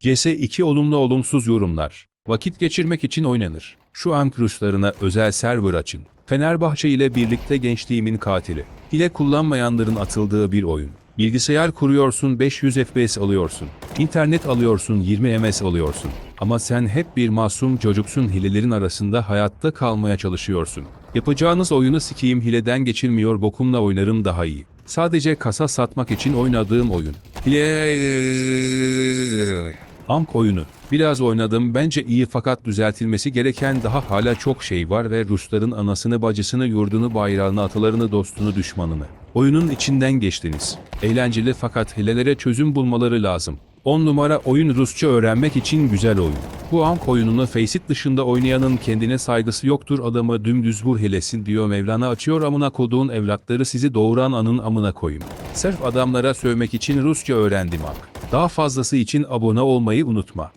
CS2 olumlu olumsuz yorumlar. Vakit geçirmek için oynanır. Şu an Ruslarına özel server açın. Fenerbahçe ile birlikte gençliğimin katili. Hile kullanmayanların atıldığı bir oyun. Bilgisayar kuruyorsun 500 FPS alıyorsun. İnternet alıyorsun 20 ms alıyorsun. Ama sen hep bir masum çocuksun hilelerin arasında hayatta kalmaya çalışıyorsun. Yapacağınız oyunu sikiyim hileden geçilmiyor bokumla oynarım daha iyi. Sadece kasa satmak için oynadığım oyun. Hile... Amk oyunu. Biraz oynadım bence iyi fakat düzeltilmesi gereken daha hala çok şey var ve Rusların anasını bacısını yurdunu bayrağını atalarını dostunu düşmanını. Oyunun içinden geçtiniz. Eğlenceli fakat hilelere çözüm bulmaları lazım. 10 numara oyun Rusça öğrenmek için güzel oyun. Bu Amk oyununu Faceit dışında oynayanın kendine saygısı yoktur adamı dümdüz vur hilesin diyor Mevlana açıyor amına koduğun evlatları sizi doğuran anın amına koyayım. Sırf adamlara sövmek için Rusça öğrendim Amk. Daha fazlası için abone olmayı unutma.